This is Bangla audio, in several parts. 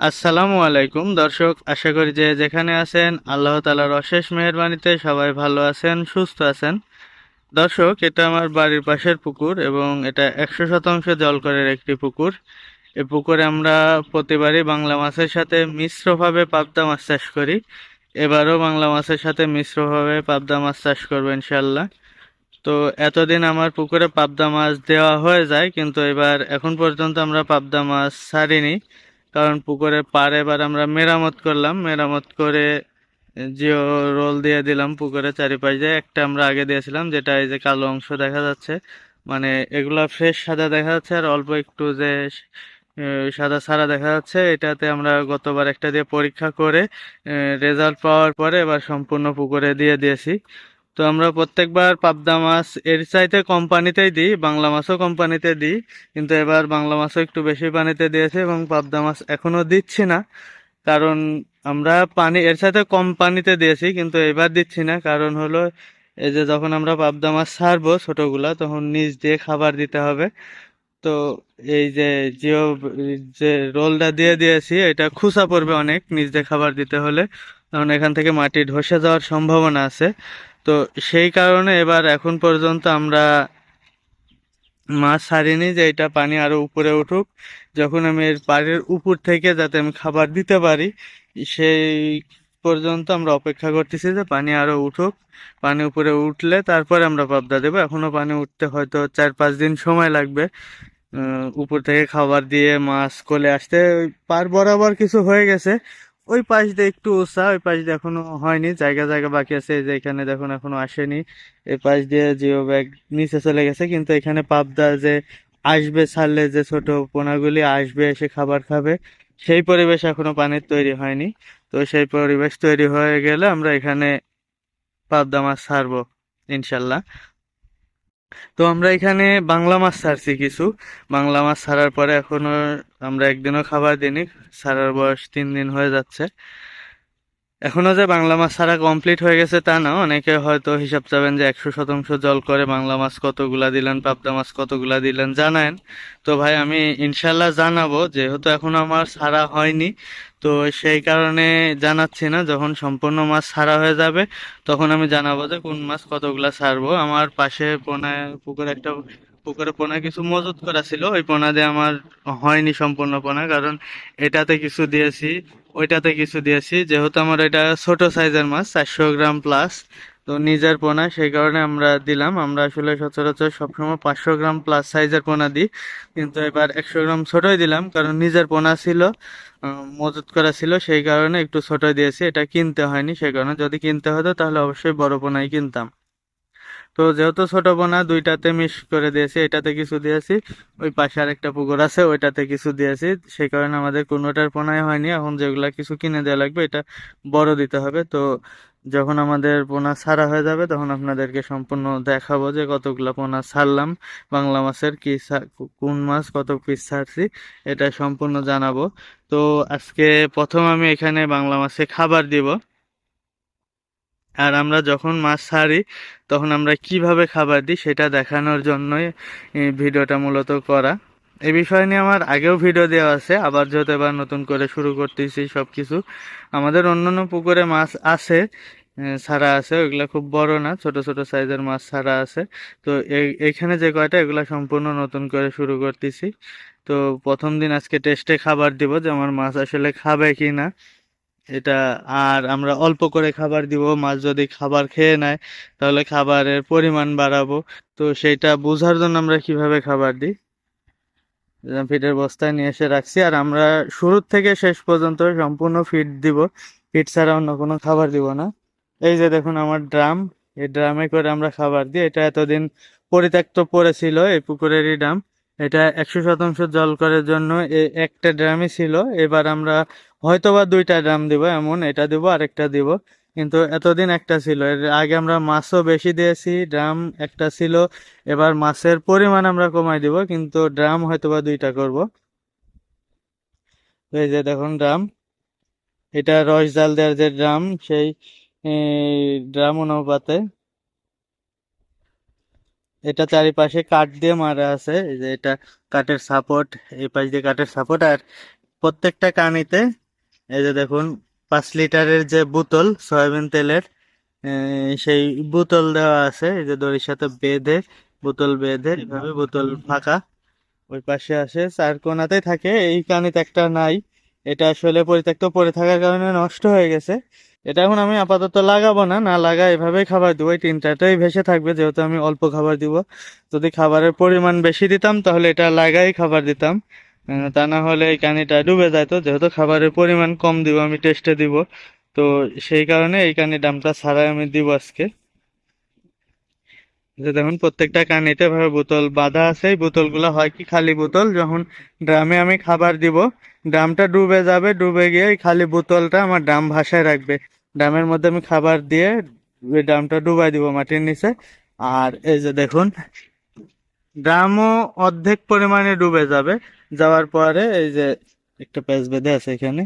আসসালামু আলাইকুম, দর্শক, আশা করি যে যেখানে আছেন, আল্লাহ তালার অশেষ মেহেরবানিতে সবাই ভালো আছেন, সুস্থ আছেন। দর্শক, এটা আমার বাড়ির পাশের পুকুর এবং এটা একশো শতাংশ জলকরের একটি পুকুর। এই পুকুরে আমরা প্রতিবারই বাংলা মাছের সাথে মিশ্রভাবে পাবদা মাছ চাষ করি। এবারও বাংলা মাছের সাথে মিশ্রভাবে পাবদা মাছ চাষ করব ইনশাল্লাহ তো এতদিন আমার পুকুরে পাবদা মাছ দেওয়া হয়ে যায়, কিন্তু এবার এখন পর্যন্ত আমরা পাবদা মাছ ছাড়িনি। কারণ পুকুরে পাড়ে এবার আমরা মেরামত করলাম। মেরামত করে জিও রোল দিয়ে দিলাম পুকুরে চারিপাশ দিয়ে। একটা আমরা আগে দিয়েছিলাম, যেটা এই যে কালো অংশ দেখা যাচ্ছে। মানে এগুলা ফ্রেশ সাদা দেখা যাচ্ছে আর অল্প একটু যে সাদা সাদা দেখা যাচ্ছে। এটাতে আমরা গতবার একটা দিয়ে পরীক্ষা করে রেজাল্ট পাওয়ার পরে এবার সম্পূর্ণ পুকুরে দিয়ে দিয়েছি। তো আমরা প্রত্যেকবার পাবদা মাছ এর চাইতে কম পানিতেই দিই, বাংলা মাছও কম পানিতে দিই, কিন্তু এবার বাংলা মাছও একটু বেশি পানিতে দিয়েছে এবং পাবদা মাছ এখনও দিচ্ছি না। কারণ আমরা পানি এর সাথে কম পানিতে দিয়েছি, কিন্তু এবার দিচ্ছি না। কারণ হলো, এই যে যখন আমরা পাবদা মাছ ছাড়বো ছোটোগুলা, তখন নিজ দিয়ে খাবার দিতে হবে। তো এই যে জিও, যে রোলটা দিয়ে দিয়েছি, এটা খুসা পড়বে অনেক নিজ দিয়ে খাবার দিতে হলে। কারণ এখান থেকে মাটি ধসে যাওয়ার সম্ভাবনা আছে। তো সেই কারণে এবার এখন পর্যন্ত আমরা মাছ ছাড়িনি যে এটা পানি আরও উপরে উঠুক। যখন আমি এর পাড়ের উপর থেকে যাতে আমি খাবার দিতে পারি, সেই পর্যন্ত আমরা অপেক্ষা করতেছি যে পানি আরও উঠুক। পানি উপরে উঠলে তারপরে আমরা পাবদা দেবো। এখনও পানি উঠতে হয়তো চার পাঁচ দিন সময় লাগবে উপর থেকে খাবার দিয়ে মাছ কোলে আসতে। পার বরাবর কিছু হয়ে গেছে। ওই পাশ দিয়ে একটু উঁচা, ওই পাশ দিয়ে এখনও হয়নি, জায়গা জায়গা বাকি আছে যে এখানে দেখুন এখনও আসেনি। এই পাশ দিয়ে জিও ব্যাগ নিচে চলে গেছে, কিন্তু এখানে পাবদা যে আসবে, ছাড়লে যে ছোট পোনাগুলি আসবে, এসে খাবার খাবে, সেই পরিবেশ এখনও পানির তৈরি হয়নি। তো সেই পরিবেশ তৈরি হয়ে গেলে আমরা এখানে পাবদা মাছ ছাড়বো, ইনশাল্লাহ। তো আমরা এখানে বাংলা মাছ ছাড়ছি কিছু। বাংলা মাছ ছাড়ার পরে এখনও আমরা একদিনও খাবার দিইনি। ছাড়ার বয়স তিন দিন হয়ে যাচ্ছে। এখনও যে বাংলা মাছ ছাড়া কমপ্লিট হয়ে গেছে তা না, অনেকে হয়তো হিসাব চাবেন যে একশো শতাংশ জল করে বাংলা মাছ কতগুলা দিলেন, পাবদা মাছ কতগুলা দিলেন, জানান? তো ভাই, আমি ইনশাল্লাহ জানাব, যেহেতু এখনও আমার ছাড়া হয়নি, তো সেই কারণে জানাচ্ছি না, যখন সম্পূর্ণ মাছ ছাড়া হয়ে যাবে, তখন আমি জানাব যে কোন মাছ কতগুলা ছাড়বো। আমার পাশে পোনায় পুকুর একটা, পুকুরে পোনা কিছু মজুত করা ছিল, ওই পোনা দিয়ে আমার হয়নি সম্পূর্ণ পোনা, কারণ এটাতে কিছু দিয়েছি। ওইটাতে কিছু দিয়েছি। যেহেতু আমার এটা ছোট সাইজের মাছ, চারশো গ্রাম প্লাস তো নিজের পোনা, সেই কারণে আমরা দিলাম। আমরা আসলে সচরাচর সবসময় পাঁচশো গ্রাম প্লাস সাইজের পোনা দিই। কিন্তু এবার একশো গ্রাম ছোটই দিলাম, কারণ নিজের পোনা ছিল মজুত করা ছিল, সেই কারণে একটু ছোট দিয়েছি। এটা কিনতে হয়নি, সেই কারণে যদি কিনতে হতো তাহলে অবশ্যই বড় পোনাই কিনতাম। তো যেহেতু ছোট পোনা দুইটাতে মিক্স করে দিয়েছি। এটাতে কিছু দিয়েছি, ওই পাশে আরেকটা পুকুর আছে, ওইটাতে কিছু দিয়েছি। সেই কারণে আমাদের কোনোটার পোনাই হয়নি। এখন যেগুলা কিছু কিনে দেওয়া লাগবে, এটা বড় দিতে হবে। তো যখন আমাদের পোনা ছাড়া হয়ে যাবে, তখন আপনাদেরকে সম্পূর্ণ দেখাবো যে কতগুলো পোনা ছাড়লাম। বাংলা মাছের কি কোন মাছ, কত পিস ছাড়ছি, এটা সম্পূর্ণ জানাব। তো আজকে প্রথম আমি এখানে বাংলা মাছে খাবার দিব। আর আমরা যখন মাছ ছাড়ি, তখন আমরা কীভাবে খাবার দিই সেটা দেখানোর জন্যই ভিডিওটা মূলত করা। এ বিষয় নিয়ে আমার আগেও ভিডিও দেওয়া আছে, আবার যেহেতু এবার নতুন করে শুরু করতেছি সব কিছু আমাদের অন্যান্য পুকুরে মাছ আছে ছাড়া আছে, ওইগুলা খুব বড় না, ছোট ছোট সাইজের মাছ ছাড়া আছে। তো এইখানে যে কয়টা, এগুলা সম্পূর্ণ নতুন করে শুরু করতেছি। তো প্রথম দিন আজকে টেস্টে খাবার দিব যে আমার মাছ আসলে খাবে কি না এটা আর আমরা অল্প করে খাবার দিব, মাছ যদি খাবার খেয়ে নেয়, তাহলে খাবারের পরিমাণ বাড়াবো। তো সেটা বোঝার জন্য আমরা কীভাবে খাবার দিই? ফিটের বস্তায় নিয়ে এসে রাখছি, আর আমরা শুরু থেকে শেষ পর্যন্ত সম্পূর্ণ ফিট দিব। ফিট ছাড়া অন্য কোনো খাবার দিব না। এই যে দেখুন আমার ড্রাম, এই ড্রামে করে আমরা খাবার দিই। এটা এতদিন পরিত্যক্ত পড়েছিল, এই পুকুরেরই ড্রাম। এটা একশো শতাংশ জল করার জন্য একটা ড্রামই ছিল। এবার আমরা হয়তোবা দুইটা ড্রাম দিব, এমন এটা দিব, আরেকটা দিব। কিন্তু এতদিন একটা ছিল। এর আগে আমরা মাছও বেশি দিয়েছি ড্রাম একটা ছিল। এবার মাছের পরিমাণ আমরা কমাই দিব, কিন্তু ড্রাম হয়তোবা দুইটা করব। এই যে দেখুন ড্রাম এটা রস জাল দেওয়ার যে ড্রাম সেই ড্রাম অনুপাতে। এটা চারিপাশে কাঠ দিয়ে মারা আছে। এই যে এটা কাঠের সাপোর্ট, এই পাশ দিয়ে কাঠের সাপোর্ট। আর প্রত্যেকটা কানিতে এই যে দেখুন, পাঁচ লিটারের যে বোতল সয়াবিন তেলের সেই বোতল দেওয়া আছে। এই যে দড়ির সাথে বেঁধে, বোতল বেঁধে, এভাবে বোতল ফাঁকা। ওই পাশে আসে, চার কোনাতেই থাকে। এই কানিতে একটা নাই। এটা আসলে পরিত্যক্ত পড়ে থাকার কারণে নষ্ট হয়ে গেছে। এটা এখন আমি আপাতত লাগাবো না। না লাগা এভাবেই খাবার দেবো। এই তিনটাতেই ভেসে থাকবে, যেহেতু আমি অল্প খাবার দিব। যদি খাবারের পরিমাণ বেশি দিতাম, তাহলে এটা লাগাই খাবার দিতাম। তা না হলে এই কানিটা ডুবে যায় তো, যেহেতু খাবারের পরিমাণ কম দিব, আমি টেস্টে দিব। তো সেই কারণে এই কানি দামটা ছাড়াই আমি দিব আজকে। যে দেখুন, প্রত্যেকটা কানিতে ভাবে বোতল বাঁধা আছে। এই বোতলগুলো হয় কি, খালি বোতল? যখন ড্রামে আমি খাবার দিব, ড্রামটা ডুবে যাবে, ডুবে গিয়ে এই খালি বোতলটা আমার ড্রাম ভাসায় রাখবে। ড্রামের মধ্যে আমি খাবার দিয়ে ওই ড্রামটা ডুবাই দিব মাটির নিচে। আর এই যে দেখুন, ড্রামও অর্ধেক পরিমাণে ডুবে যাবে। যাওয়ার পরে এই যে একটা প্যাচ বেঁধে আছে এখানে।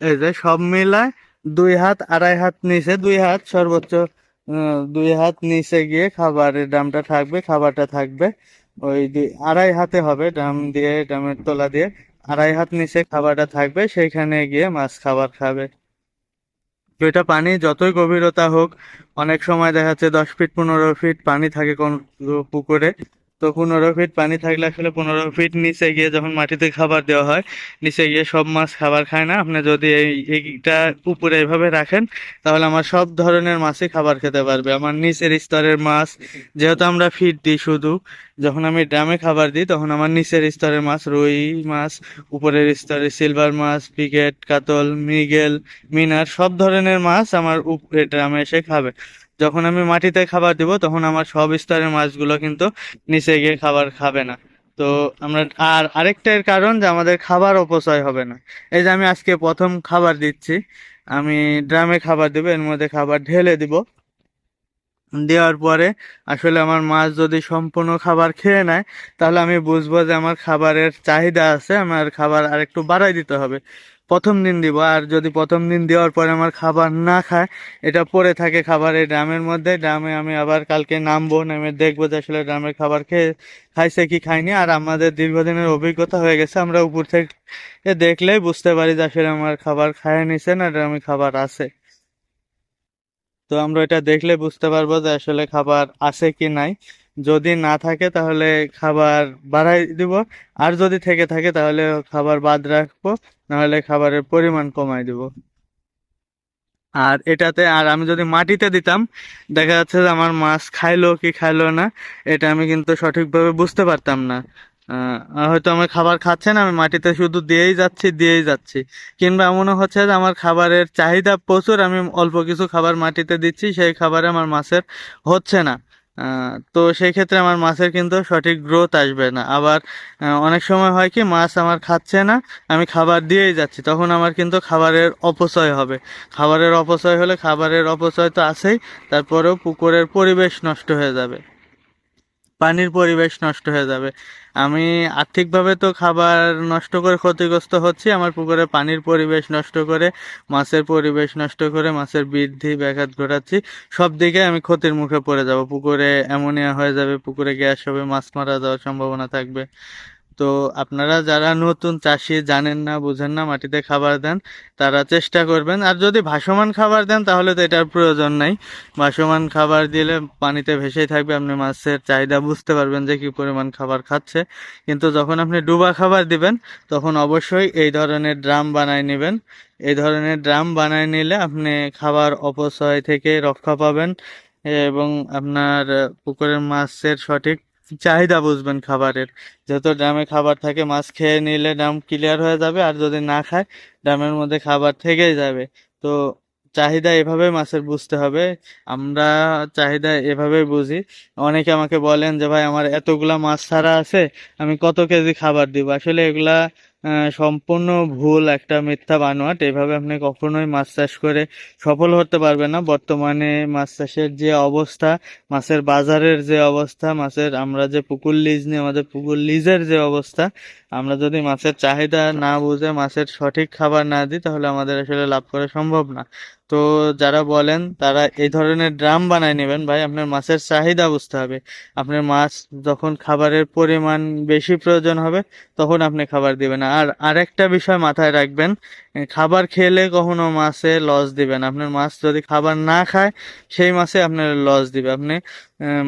এই যে সব মিলায় দুই হাত, আড়াই হাত নিচে, দুই হাত সর্বোচ্চ দুই হাত নিচে গিয়ে খাবারের ড্রামটা থাকবে, খাবারটা থাকবে। ওই আড়াই হাতে হবে ড্রাম দিয়ে ড্রামের তোলা দিয়ে। আড়াই হাত নিচে খাবারটা থাকবে, সেইখানে গিয়ে মাছ খাবার খাবে। এটা পানি যতই গভীরতা হোক, অনেক সময় দেখা যাচ্ছে দশ ফিট, পনেরো ফিট পানি থাকে কোন পুকুরে। তো পনেরো ফিট পানি থাকলে আসলে পনেরো ফিট নিচে গিয়ে যখন মাটিতে খাবার দেওয়া হয়, নিচে গিয়ে সব মাছ খাবার খায় না। আপনি যদি এই, এইটা উপরে এইভাবে রাখেন, তাহলে আমার সব ধরনের মাছই খাবার খেতে পারবে। আমার নিচের স্তরের মাছ, যেহেতু আমরা ফিড দিই শুধু, যখন আমি ড্রামে খাবার দিই, তখন আমার নিচের স্তরের মাছ, রুই মাছ, উপরের স্তরে সিলভার মাছ পিকেট কাতল, মৃগেল, মিনার, সব ধরনের মাছ আমার ড্রামে এসে খাবে। যখন আমি মাটিতে খাবার দিব, তখন আমার সব স্তরের মাছগুলো কিন্তু নিচে গিয়ে খাবার খাবে না। তো আমরা, আর আরেকটা এর কারণ যে আমাদের খাবার অপচয় হবে না। এই যে আমি আজকে প্রথম খাবার দিচ্ছি, আমি ড্রামে খাবার দেবো, এর মধ্যে খাবার ঢেলে দিব। দেওয়ার পরে আসলে আমার মাছ যদি সম্পূর্ণ খাবার খেয়ে নেয়, তাহলে আমি বুঝব যে আমার খাবারের চাহিদা আছে, আমার খাবার আরেকটু বাড়াই দিতে হবে। প্রথম দিন দিব। আর যদি প্রথম দিন দেওয়ার পরে আমার খাবার না খায়, এটা পড়ে থাকে খাবারের ড্রামের মধ্যে। ড্রামে আমি আবার কালকে নামবো, নেমে দেখব যে আসলে ড্রামের খাবার খেয়ে খাইছে কি খায়নি আর আমাদের দীর্ঘদিনের অভিজ্ঞতা হয়ে গেছে, আমরা উপর থেকে দেখলেই বুঝতে পারি যে আসলে আমার খাবার খায় নিছে না, ড্রামে খাবার আছে। তো আমরা এটা দেখলে বুঝতে পারব যে আসলে খাবার আছে কি নাই। যদি না থাকে তাহলে খাবার বাড়াই দিব। আর যদি থেকে থাকে তাহলে খাবার বাদ রাখব, নাহলে খাবারের পরিমাণ কমাই দিব। আর এটাতে, আর আমি যদি মাটিতে দিতাম, দেখা যাচ্ছে যে আমার মাছ খাইলো কি খাইলো না, এটা আমি কিন্তু সঠিকভাবে বুঝতে পারতাম না। হয়তো আমার খাবার খাচ্ছে না, আমি মাটিতে শুধু দিয়েই যাচ্ছি দিয়েই যাচ্ছি। কিংবা এমনও হচ্ছে যে আমার খাবারের চাহিদা প্রচুর, আমি অল্প কিছু খাবার মাটিতে দিচ্ছি, সেই খাবারে আমার মাছের হচ্ছে না। তো সেই ক্ষেত্রে আমার মাছের কিন্তু সঠিক গ্রোথ আসবে না। আবার অনেক সময় হয় কি, মাছ আমার খাচ্ছে না, আমি খাবার দিয়েই যাচ্ছি, তখন আমার কিন্তু খাবারের অপচয় হবে। খাবারের অপচয় হলে খাবারের অপচয় তো আছেই, তারপরেও পুকুরের পরিবেশ নষ্ট হয়ে যাবে। পানির পরিবেশ নষ্ট হয়ে যাবে। আমি আর্থিকভাবে তো খাবার নষ্ট করে ক্ষতিগ্রস্ত হচ্ছি, আমার পুকুরে পানির পরিবেশ নষ্ট করে, মাছের পরিবেশ নষ্ট করে, মাছের বৃদ্ধি, ব্যাঘাত ঘটাচ্ছি। সব দিকে আমি ক্ষতির মুখে পড়ে যাব। পুকুরে অ্যামোনিয়া হয়ে যাবে, পুকুরে গ্যাস হবে, মাছ মারা যাওয়ার সম্ভাবনা থাকবে। তো আপনারা যারা নতুন চাষি, জানেন না, বুঝেন না, মাটিতে খাবার দেন, তারা চেষ্টা করবেন। আর যদি ভাসমান খাবার দেন, তাহলে তো এটার প্রয়োজন নাই। ভাসমান খাবার দিলে পানিতে ভেসেই থাকবে, আপনি মাছের চাহিদা বুঝতে পারবেন যে কি পরিমাণ খাবার খাচ্ছে। কিন্তু যখন আপনি ডুবা খাবার দিবেন, তখন অবশ্যই এই ধরনের ড্রাম বানায় নেবেন। এই ধরনের ড্রাম বানায় নিলে আপনি খাবার অপচয় থেকে রক্ষা পাবেন এবং আপনার পুকুরের মাছের সঠিক চাহিদা বুঝবেন খাবারের। যত ড্রামে খাবার থাকে, মাছ খেয়ে নিলে ড্রাম ক্লিয়ার হয়ে যাবে আর যদি না খায় ড্রামের মধ্যে খাবার থেকেই যাবে। তো চাহিদা এভাবে মাছের বুঝতে হবে। আমরা চাহিদা এভাবে বুঝি। অনেকে আমাকে বলেন যে, ভাই, আমার এতগুলা মাছ ছাড়া আছে, আমি কত কেজি খাবার দিব? আসলে এগুলা সম্পূর্ণ ভুল একটা মিথ্যা বানোয়াট। এভাবে আপনি কখনোই মাছ চাষ করে সফল হতে পারবেন না। বর্তমানে মাছ চাষের যে অবস্থা, মাছের বাজারের যে অবস্থা, মাছের আমরা যে পুকুর লিজ নিই আমাদের পুকুর লিজের যে অবস্থা আমরা যদি মাছের চাহিদা না বুঝে মাছের সঠিক খাবার না দিই, তাহলে আমাদের আসলে লাভ করা সম্ভব না। তো যারা বলেন, তারা এই ধরনের ড্রাম বানায় নেবেন। ভাই, আপনার মাছের চাহিদা বুঝতে হবে। আপনার মাছ যখন খাবারের পরিমাণ বেশি প্রয়োজন হবে, তখন আপনি খাবার দিবেন। আর আরেকটা বিষয় মাথায় রাখবেন খাবার খেলে কখনো মাছে লস দিবেন। আপনার মাছ যদি খাবার না খায়, সেই মাছে আপনার লস দিবে। আপনি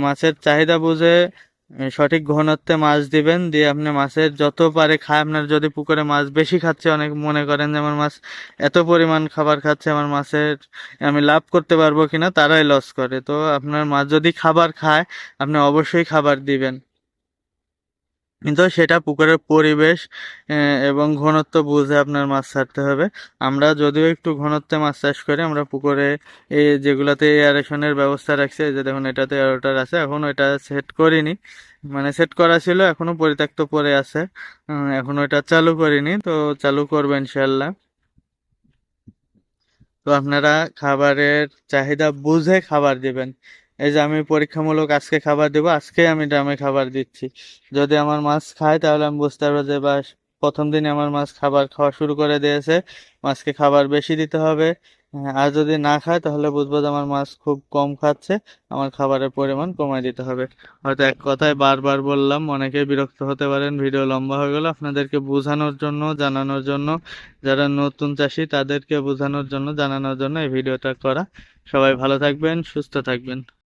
মাছের চাহিদা বুঝে সঠিক ঘনত্বে মাছ দিবেন, দিয়ে আপনি মাছের যত পারে খায়, আপনার যদি পুকুরে মাছ বেশি খাচ্ছে, অনেক মনে করেন যে আমার মাছ এত পরিমাণ খাবার খাচ্ছে, আমার মাছের আমি লাভ করতে পারব কিনা, তারাই লস করে। তো আপনার মাছ যদি খাবার খায়, আপনি অবশ্যই খাবার দিবেন। কিন্তু সেটা পুকুরের পরিবেশ এবং ঘনত্ব বুঝে আপনার মাছ ছাড়তে হবে। আমরা যদিও একটু ঘনত্বে মাছ চাষ করি আমরা পুকুরে এই যেগুলাতে এয়ারেশনের ব্যবস্থা রাখছি যে দেখুন এটাতে এয়ারোটার আছে এখনও এটা সেট করিনি। মানে সেট করা ছিল এখনও পরিত্যক্ত পড়ে আছে। উম, এখনও এটা চালু করিনি তো চালু করব ইনশাল্লাহ তো আপনারা খাবারের চাহিদা বুঝে খাবার দিবেন। এই যে আমি পরীক্ষামূলক আজকে খাবার দেবো আজকে আমি ড্রামে খাবার দিচ্ছি। যদি আমার মাছ খায় তাহলে আমি বুঝতে পারব যে বা প্রথম দিনে আমার মাছ খাবার খাওয়া শুরু করে দিয়েছে মাছকে খাবার বেশি দিতে হবে। হ্যাঁ, আর যদি না খায় তাহলে বুঝব যে আমার মাছ খুব কম খাচ্ছে আমার খাবারের পরিমাণ কমায় দিতে হবে। হয়তো এক কথায় বারবার বললাম অনেকেই বিরক্ত হতে পারেন ভিডিও লম্বা হয়ে গেল। আপনাদেরকে বোঝানোর জন্য জানানোর জন্য যারা নতুন চাষি তাদেরকে বোঝানোর জন্য জানানোর জন্য এই ভিডিওটা করা। সবাই ভালো থাকবেন সুস্থ থাকবেন।